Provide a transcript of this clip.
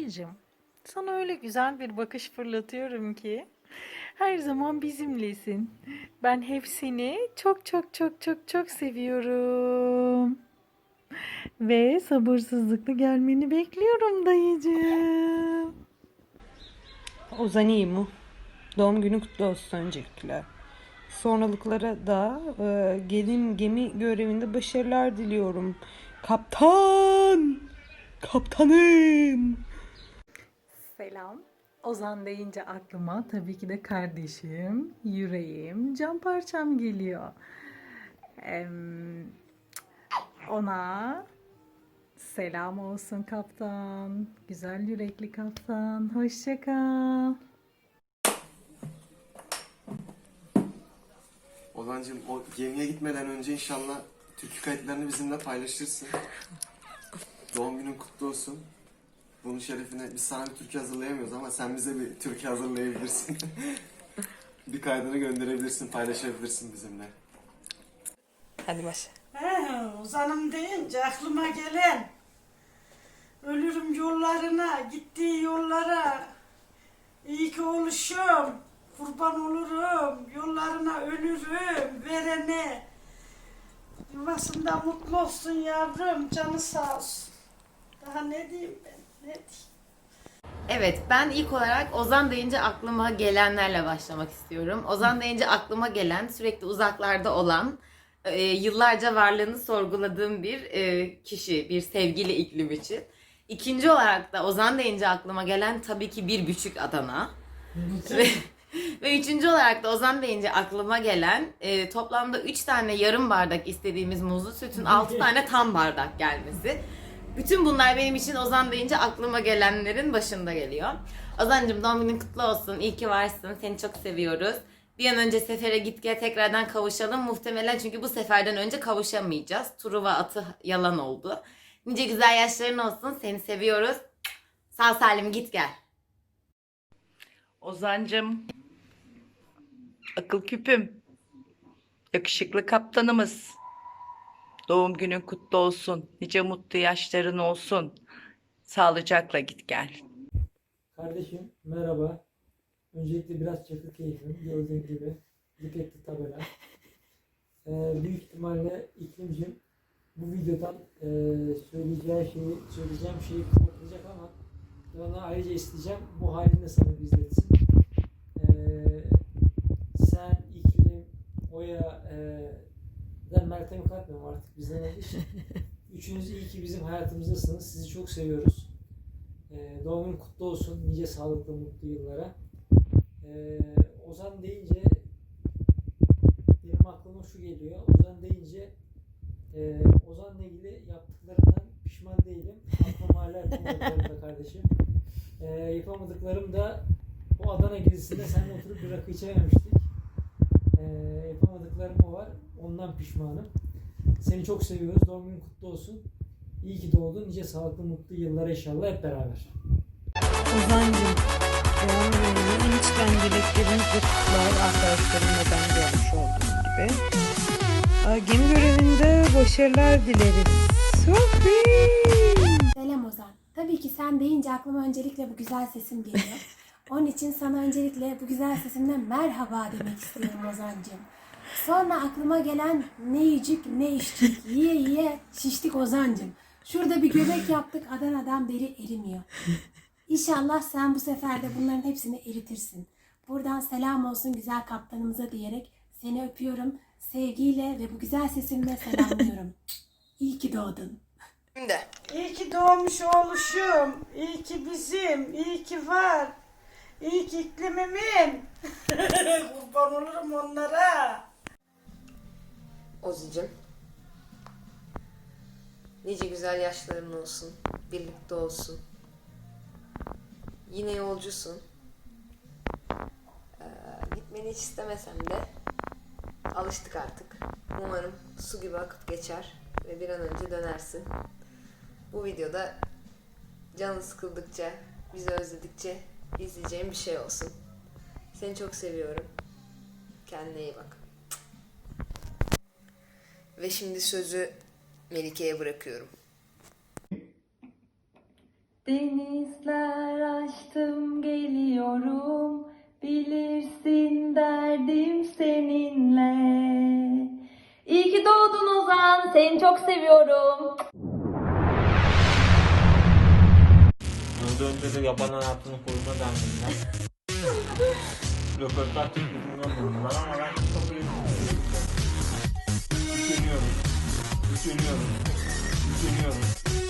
dayıcım. Sana öyle güzel bir bakış fırlatıyorum ki her zaman bizimlesin. Ben hepsini çok çok çok çok çok seviyorum. Ve sabırsızlıkla gelmeni bekliyorum dayıcım. Ozan iyi mi? Doğum günü kutlu olsun öncelikle. Sonralıklara da e, gelin gemi görevinde başarılar diliyorum. Kaptan! Kaptanım! Selam. Ozan deyince aklıma tabii ki de kardeşim, yüreğim, can parçam geliyor. Em, ona selam olsun kaptan. Güzel yürekli kaptan. Hoşça kal. Ozan'cığım o gemiye gitmeden önce inşallah türkü kayıtlarını bizimle paylaşırsın. Doğum günün kutlu olsun. Bunun şerefine biz sana bir türkü hazırlayamıyoruz ama sen bize bir türkü hazırlayabilirsin. bir kaydını gönderebilirsin, paylaşabilirsin bizimle. Hadi başla. He, Ozan'ım deyince aklıma gelen ölürüm yollarına, gittiği yollara iyi ki oluşum, kurban olurum, yollarına ölürüm, verene yuvasında mutlu olsun yavrum, canı sağ olsun. Daha ne diyeyim ben, diyeyim? Evet, ben ilk olarak Ozan deyince aklıma gelenlerle başlamak istiyorum. Ozan deyince aklıma gelen, sürekli uzaklarda olan, e, yıllarca varlığını sorguladığım bir e, kişi, bir sevgili iklim için. İkinci olarak da Ozan deyince aklıma gelen tabii ki bir buçuk Adana. ve, ve üçüncü olarak da Ozan deyince aklıma gelen e, toplamda üç tane yarım bardak istediğimiz muzlu sütün altı tane tam bardak gelmesi. Bütün bunlar benim için Ozan deyince aklıma gelenlerin başında geliyor. Ozan'cığım doğum günün kutlu olsun. İyi ki varsın. Seni çok seviyoruz. Bir an önce sefere git gel tekrardan kavuşalım. Muhtemelen çünkü bu seferden önce kavuşamayacağız. Truva atı yalan oldu. Nice güzel yaşların olsun. Seni seviyoruz. Sağ salim git gel. Ozancım, akıl küpüm, yakışıklı kaptanımız. Doğum günün kutlu olsun, nice mutlu yaşların olsun. Sağlıcakla git gel. Kardeşim merhaba. Öncelikle biraz çakı keyfim gördüğün gibi. Diketli tabela. Ee, büyük ihtimalle iklimcim bu videodan e, söyleyeceği şeyi, söyleyeceğim şeyi korkacak ama ben ona ayrıca isteyeceğim. Bu halinde sana izletsin. Ee, sen, iklim, Oya, e, ben Meltem'i katmıyorum artık bizden olduğu için. Üçünüz iyi ki bizim hayatımızdasınız. Sizi çok seviyoruz. Ee, doğum kutlu olsun. Nice sağlıklı, mutlu yıllara. Ee, Ozan deyince benim aklıma şu geliyor. Ozan deyince e, Ozan'la ilgili yaptıklarımdan pişman değilim. Aklım hala yapamadıklarım kardeşim. Ee, yapamadıklarım da o Adana gezisinde seninle oturup bir rakı içememiştik. Ee, yapamadıklarım o var. Ondan pişmanım. Seni çok seviyoruz. Doğum günün kutlu olsun. İyi ki doğdun. Nice sağlıklı, mutlu yıllara inşallah hep beraber. Ozancım, doğum gününü en içten dileklerinizle kutlar arkadaşlarımla ben görmüş olduğum gibi. Aa, Gemi görevinde başarılar dileriz. Sophie! Selam Ozan. Tabii ki sen deyince aklıma öncelikle bu güzel sesin geliyor. Onun için sana öncelikle bu güzel sesimle merhaba demek istiyorum Ozan'cığım. Sonra aklıma gelen ne yiyecek ne içecek. Yiye yiye şiştik Ozan'cığım. Şurada bir göbek yaptık Adana'dan beri erimiyor. İnşallah sen bu sefer de bunların hepsini eritirsin. Buradan selam olsun güzel kaptanımıza diyerek seni öpüyorum. Sevgiyle ve bu güzel sesimle selamlıyorum. İyi ki doğdun. Şimdi İyi ki doğmuş oluşum, iyi ki bizim, iyi ki var, ki iklimimin. Kurban olurum onlara. Ozi'cim. Nice güzel yaşların olsun. Birlikte olsun. Yine yolcusun. Ee, gitmeni hiç istemesem de alıştık artık. Umarım su gibi akıp geçer ve bir an önce dönersin. Bu videoda canın sıkıldıkça, bizi özledikçe izleyeceğim bir şey olsun. Seni çok seviyorum. Kendine iyi bak. Ve şimdi sözü Melike'ye bırakıyorum. Denizler açtım geliyorum Bilirsin derdim seninle İyi ki doğdun Ozan seni çok seviyorum Önce de yaban hayatını koruma derneğinden röportaj teklifinde bulundular ama ben kabul etmiyorum. Üşeniyorum. Üşeniyorum. Üşeniyorum.